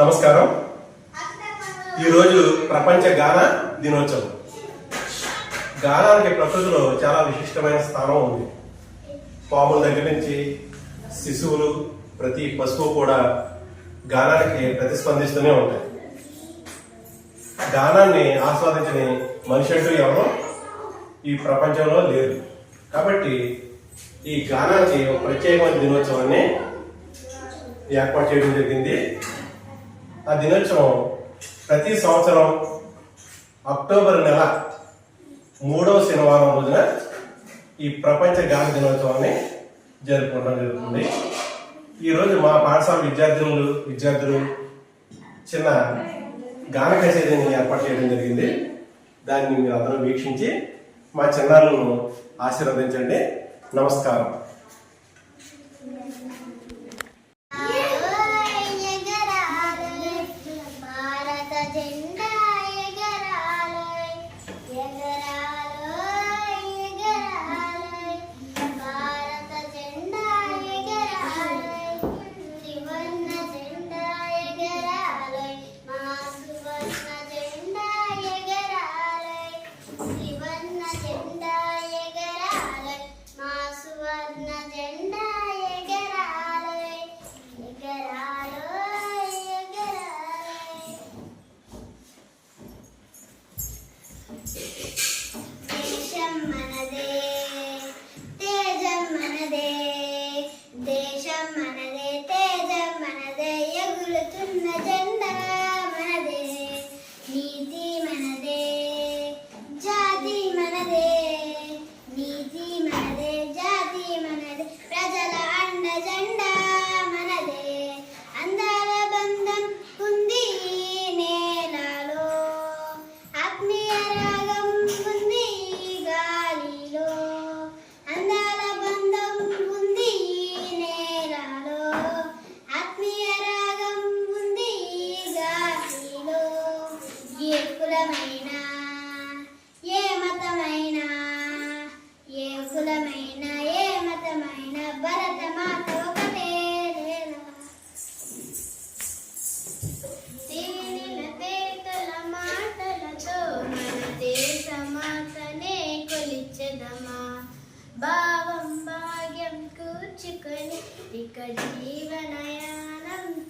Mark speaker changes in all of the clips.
Speaker 1: నమస్కారం. ఈరోజు ప్రపంచ గాన దినోత్సవం. గానానికి ప్రకృతిలో చాలా విశిష్టమైన స్థానం ఉంది. పాముల దగ్గర నుంచి శిశువులు ప్రతి పశువు కూడా గానానికి ప్రతిస్పందిస్తూనే ఉంటాయి. గానాన్ని ఆస్వాదించని మనిషి అంటూ ఎవరో ఈ ప్రపంచంలో లేదు కాబట్టి ఈ గానానికి ఒక ప్రత్యేకమైన దినోత్సవాన్ని ఏర్పాటు చేయడం జరిగింది. ఆ దినోత్సవం ప్రతి సంవత్సరం అక్టోబర్ నెల మూడవ శనివారం రోజున ఈ ప్రపంచ గాన దినోత్సవాన్ని జరుపుకోవడం జరుగుతుంది. ఈరోజు మా పాఠశాల విద్యార్థులు విద్యార్థులు చిన్న గాన కచేరీని ఏర్పాటు చేయడం జరిగింది. దాన్ని మీరు అందరూ వీక్షించి మా చిన్నారులను ఆశీర్వదించండి. నమస్కారం.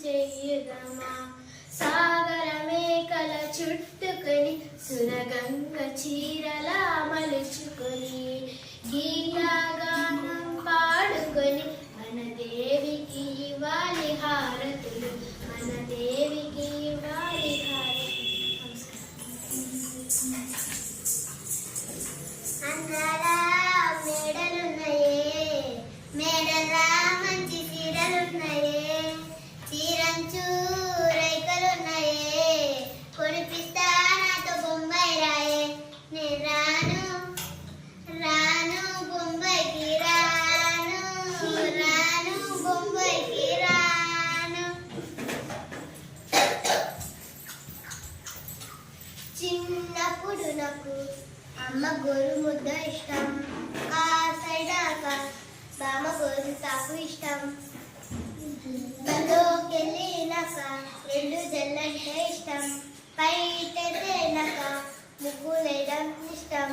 Speaker 2: చెయ్యుదమా సాగరమే మేకల చుట్టుకొని సునగంగ చీరలా మలుచుకొని గీతాగానం చిన్నప్పుడు నాకు అమ్మ గోరు ముద్ద ఇష్టం. ఆ సైడాక బామ్మ గోరు తాకు ఇష్టం. బలోకెళ్ళినాక రెండు జల్లంటే ఇష్టం. బయట తేనాక ముగ్గులేయడం ఇష్టం.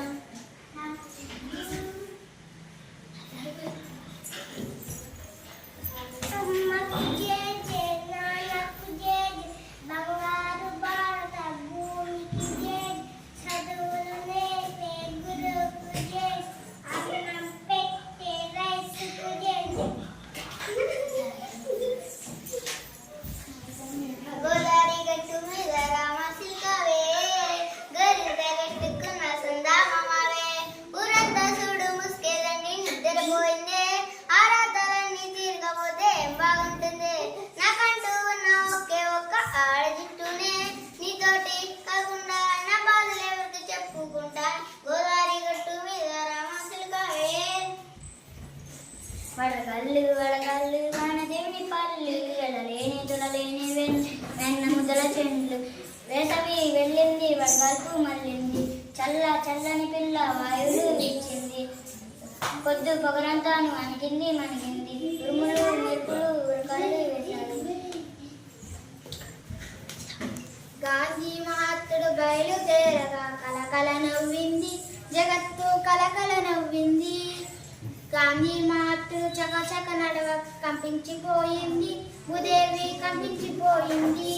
Speaker 2: వడగల్లు వడగల్లు వానదేవుని పళ్ళు. ఎడలేని తుడలేని వెన్న ముద్దల చెండ్లు వేసవి వెళ్ళింది వడగల్పు మళ్ళింది. చల్ల చల్లని పిల్ల వాయువులు ఇచ్చింది పొద్దు పొగరంతాను అణిగింది మనకింది ఉరుములు మెరుపులు ఉరకలు గాంధీ మహాత్ముడు బయలుదేరగా కలకల నవ్వింది. జగత్తు కలకల నవ్వింది. గాంధీ మహాత్ముడు చకచక నడవ కంపించిపోయింది. భూదేవి కంపించిపోయింది.